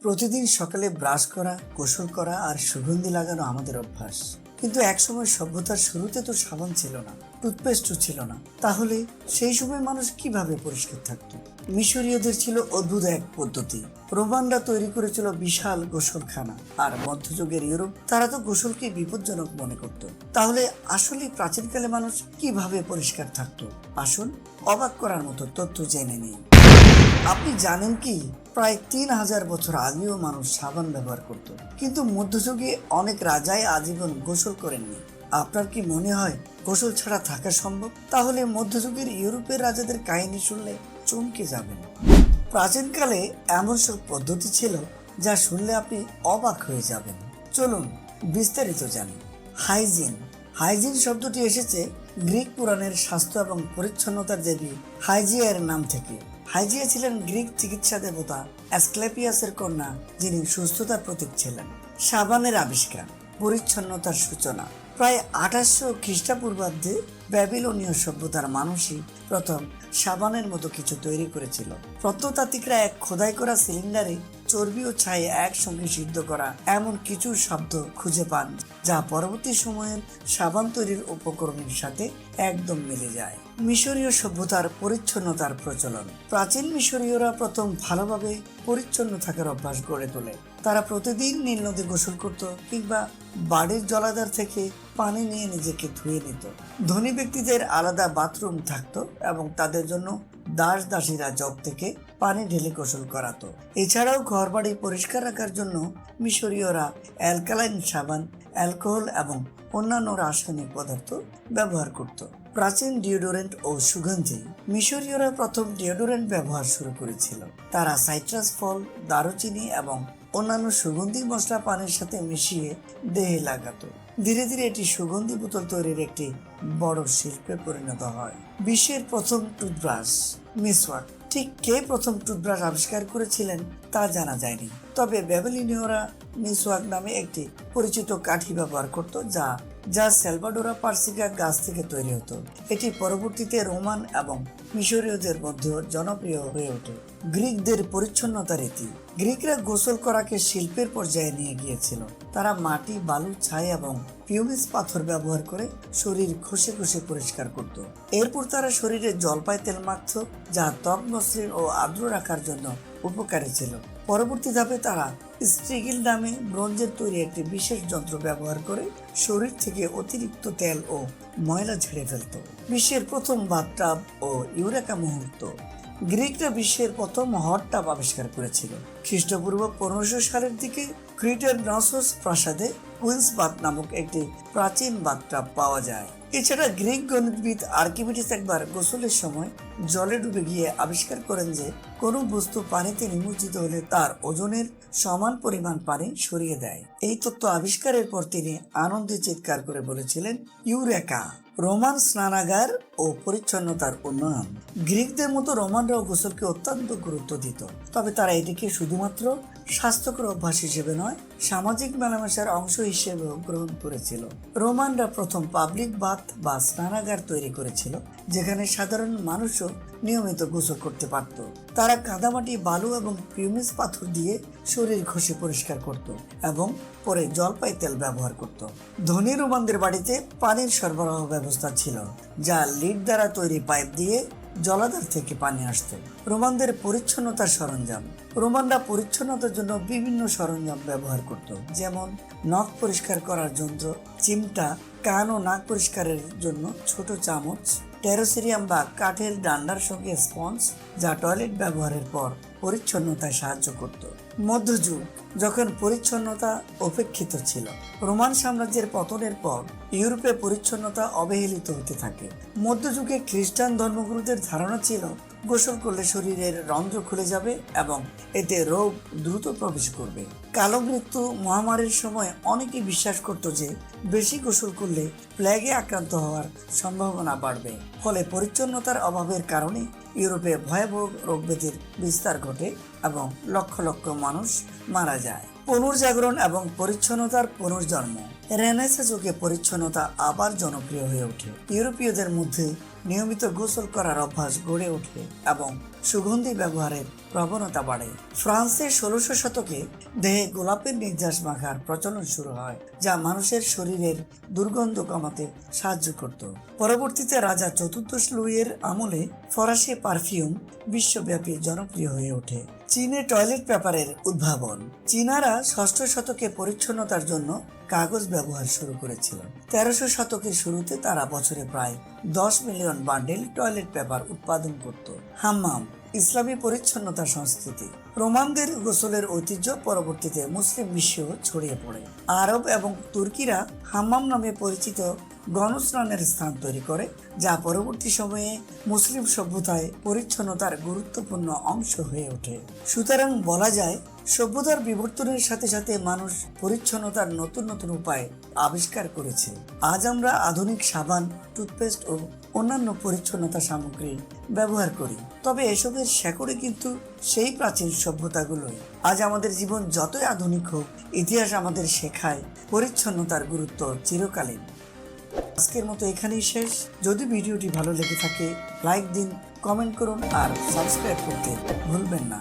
প্রতিদিন সকালে ব্রাশ করা, গোসল করা আর সুগন্ধি লাগানো আমাদের অভ্যাস। কিন্তু একসময় সভ্যতার শুরুতে তো সাবান ছিল না, টুথপেস্টও ছিল না। তাহলে সেই সময় মানুষ কীভাবে পরিষ্কার থাকতো? মিশরীয়দের ছিল অদ্ভুত এক পদ্ধতি। রোমানরা তৈরি করেছিল বিশাল গোসলখানা আর মধ্যযুগের ইউরোপ তারা তো গোসলকে বিপজ্জনক মনে করত। তাহলে আসলে প্রাচীনকালে মানুষ কীভাবে পরিষ্কার থাকতো? আসুন অবাক করার মতো তথ্য জেনে নিই। আপনি জানেন কি? প্রায় তিন হাজার বছর আগেও মানুষ সাবান ব্যবহার করত। কিন্তু মধ্যযুগে অনেক রাজাই আজীবন গোসল করেননি। আপনার কি মনে হয় গোসল ছাড়া থাকা সম্ভব? তাহলে মধ্যযুগের ইউরোপের রাজাদের কাহিনী শুনলে চমকে যাবেন। প্রাচীনকালে এমন সব পদ্ধতি ছিল যা শুনলে আপনি অবাক হয়ে যাবেন। চলুন বিস্তারিত জানি। হাইজিন। হাইজিন শব্দটি এসেছে গ্রিক পুরাণের স্বাস্থ্য এবং পরিচ্ছন্নতার দেবী হাইজিয়ার নাম থেকে। হাইজিয়া ছিলেন গ্রিক চিকিৎসা দেবতা অ্যাসক্লেপিয়াসের কন্যা, যিনি সুস্থতার প্রতীক ছিলেন। সাবানের আবিষ্কার, পরিচ্ছন্নতার সূচনা। প্রায় আঠাশশো খ্রিস্টাপূর্বাব্দে ব্যাবিলনীয় সভ্যতার মানুষই প্রথম সাবানের মতো কিছু তৈরি করেছিল। প্রত্নতাত্ত্বিকরা এক খোদাই করা সিলিন্ডারে চর্বি ও ছাই একসঙ্গে সিদ্ধ করা এমন কিছু শব্দ খুঁজে পান, যা পরবর্তী সময়ের সাবান তৈরির উপকরণের সাথে একদম মিলে যায়। মিশরীয় সভ্যতার পরিচ্ছন্নতার প্রচলন। প্রাচীন মিশরীয়রা প্রথম ভালোভাবে পরিচ্ছন্ন থাকার অভ্যাস গড়ে তোলে। তারা প্রতিদিন নীল নদী গোসল করত কিংবা বাড়ির জলাধার থেকে পানি নিয়ে নিজেকে ধুয়ে নিত। ধনী ব্যক্তিদের আলাদা বাথরুম থাকতো এবং তাদের জন্য দাস দাসীরা জগ থেকে পানি ঢেলে গোসল করাতো। এছাড়াও ঘরবাড়ি পরিষ্কার রাখার জন্য মিশরীয়রা অ্যালকালাইন সাবান, অ্যালকোহল এবং অন্যান্য রাসায়নিক পদার্থ ব্যবহার করত। প্রাচীন ডিওডোরেন্ট ও সুগন্ধি মিশরীয়রা প্রথম ডিওডোরেন্ট ব্যবহার শুরু করেছিল। তারা সাইট্রাস ফল, দারুচিনি এবং অন্যান্য সুগন্ধি মশলা পানির সাথে মিশিয়ে দেহে লাগাতো। ধীরে ধীরে এটি সুগন্ধি বোতল তৈরির একটি বড় শিল্পে পরিণত হয়। বিশ্বের প্রথম টুথব্রাশ, মিসওয়াক। ঠিক কে প্রথম টুথব্রাশ আবিষ্কার করেছিলেন তা জানা যায়নি। তবে ব্যাবেলিনীয়রা মিসওয়াক নামে একটি পরিচিত কাঠি ব্যবহার করত যা যা সেলভাডোরা পার্সিকা গাছ থেকে তৈরি হতো। এটি পরবর্তীতে রোমান এবং মিশরীয়দের মধ্যেও জনপ্রিয় হয়ে ওঠে। গ্রিকদের পরিচ্ছন্নতা রীতি। গ্রিকরা গোসল করাকে শিল্পের পর্যায়ে নিয়ে গিয়েছিল। তারা মাটি, বালু, ছাই এবং পিউমিস পাথর ব্যবহার করে শরীর ঘষে ঘষে পরিষ্কার করত। এরপর তারা শরীরে জলপাই তেল মাখত, যা ত্বক, মসৃণ ও আর্দ্র রাখার জন্য উপকারী ছিল। পরবর্তী ধাপে তারা স্ট্রিগিল নামে ব্রোঞ্জের তৈরি একটি বিশেষ যন্ত্র ব্যবহার করে শরীর থেকে অতিরিক্ত তেল ও ময়লা ঝেড়ে ফেলত। বিশ্বের প্রথম বাথটাব ও ইউরেকা মুহূর্ত। গ্রিকরা বিশ্বের প্রথম হট টাব আবিষ্কার করেছিল। খ্রিস্টপূর্ব পনেরোশো সালের দিকে ক্রিটের নসোস প্রাসাদে কুইন্স বাথ নামক একটি প্রাচীন বাথটাব পাওয়া যায়। এছাড়া গ্রিক গণিতবিদ আর্কিমিডিস একবার গোসলের সময় জলে ডুবে গিয়ে আবিষ্কার করেন যে, কোনো বস্তু পানিতে নিমজ্জিত হলে তার ওজনের সমান পরিমাণ পানি সরিয়ে দেয়। এই তত্ত্ব আবিষ্কারের পর তিনি আনন্দে চিৎকার করে বলেছিলেন, ইউরেকা! রোমান স্নানাগার ও পরিচ্ছন্নতার উন্নয়ন গ্রিকদের মতো রোমানরাও গোসলকে অত্যন্ত গুরুত্ব দিত। তবে তারা এটিকে শুধুমাত্র স্বাস্থ্যকর অভ্যাস হিসেবে নয়, সামাজিক মেলামেশার অংশ হিসেবেও গ্রহণ করেছিল। রোমানরা প্রথম পাবলিক বাথ বা স্নানাগার তৈরি করেছিল, যেখানে সাধারণ মানুষও নিয়মিত গোসল করতে পারত। তারা কাদামাটি, বালু এবং পিউমিস পাথর দিয়ে শরীর ঘষে পরিষ্কার করত এবং পরে জলপাই তেল ব্যবহার করত। ধনী রোমানদের বাড়িতে পানির সরবরাহ ব্যবস্থা ছিল, যা লিড দ্বারা তৈরি পাইপ দিয়ে জলাধার থেকে পানি আসতো। রোমানদের পরিচ্ছন্নতার সরঞ্জাম। রোমানরা পরিচ্ছন্নতার জন্য বিভিন্ন সরঞ্জাম ব্যবহার করত, যেমন নখ পরিষ্কার করার যন্ত্র, চিমটা, কান ও নাক পরিষ্কারের জন্য ছোট চামচ, টেরোসেরিয়াম বা কাঠের ডান্ডার সঙ্গে স্পঞ্জ যা টয়লেট ব্যবহারের পর পরিচ্ছন্নতায় সাহায্য করত। মধ্যযুগ, যখন পরিচ্ছন্নতা উপেক্ষিত ছিল। রোমান সাম্রাজ্যের পতনের পর ইউরোপে পরিচ্ছন্নতা অবহেলিত হতে থাকে। মধ্যযুগে খ্রিস্টান ধর্মগুরুদের ধারণা ছিল, গোসল করলে শরীরের রন্ধ্র খুলে যাবে এবং এতে রোগ দ্রুত প্রবেশ করবে। কালো মৃত্যু মহামারীর সময় অনেকে বিশ্বাস করত যে, বেশি গোসল করলে প্লেগে আক্রান্ত হওয়ার সম্ভাবনা বাড়বে। ফলে পরিচ্ছন্নতার অভাবের কারণে ইউরোপে ভয়াবহ রোগ ব্যাধির বিস্তার ঘটে এবং লক্ষ লক্ষ মানুষ মারা যায়। পুনর্জাগরণ এবং পরিচ্ছন্নতার পুনর্জন্ম। রেনেসা যুগে পরিচ্ছন্নতা আবার জনপ্রিয় হয়ে ওঠে। ইউরোপীয়দের মধ্যে নিয়মিত গোসল করার অভ্যাস গড়ে ওঠে এবং সুগন্ধি ব্যবহারের প্রবণতা বাড়ে। ফ্রান্সে ষোলোশো শতকে দেহে গোলাপের নির্যাস মাখার প্রচলন শুরু হয়, যা মানুষের শরীরের দুর্গন্ধ কমাতে সাহায্য করত। পরবর্তীতে রাজা চতুর্দশ লুইয়ের আমলে ফরাসি পারফিউম বিশ্বব্যাপী জনপ্রিয় হয়ে ওঠে। চীনে টয়লেট পেপারের উদ্ভাবন। চীনারা ষষ্ঠ শতকে পরিচ্ছন্নতার জন্য কাগজ ব্যবহার শুরু করেছিল। তেরোশো শতকের শুরুতে তারা বছরে প্রায় দশ মিলিয়ন বান্ডেল টয়লেট পেপার উৎপাদন করত। হাম্মাম, ইসলামী পরিচ্ছন্নতা সংস্কৃতি। রোমানদের গোসলের ঐতিহ্য পরবর্তীতে মুসলিম বিশ্বেও ছড়িয়ে পড়ে। আরব এবং তুর্কিরা হাম্মাম নামে পরিচিত গণস্নানের স্থান তৈরি করে, যা পরবর্তী সময়ে মুসলিম সভ্যতায় পরিচ্ছন্নতার গুরুত্বপূর্ণ অংশ হয়ে ওঠে। সুতরাং বলা যায়, সভ্যতার বিবর্তনের সাথে সাথে মানুষ পরিচ্ছন্নতার নতুন নতুন উপায় আবিষ্কার করেছে। আজ আমরা আধুনিক সাবান, টুথপেস্ট ও অন্যান্য পরিচ্ছন্নতা সামগ্রী ব্যবহার করি। তবে এসবের শেকড়ে কিন্তু সেই প্রাচীন সভ্যতাগুলোই। আজ আমাদের জীবন যতই আধুনিক হোক, ইতিহাস আমাদের শেখায় পরিচ্ছন্নতার গুরুত্ব চিরকালীন। আজকের মতো এখানেই শেষ। যদি ভিডিওটি ভালো লেগে থাকে, লাইক দিন, কমেন্ট করুন আর সাবস্ক্রাইব করতে ভুলবেন না।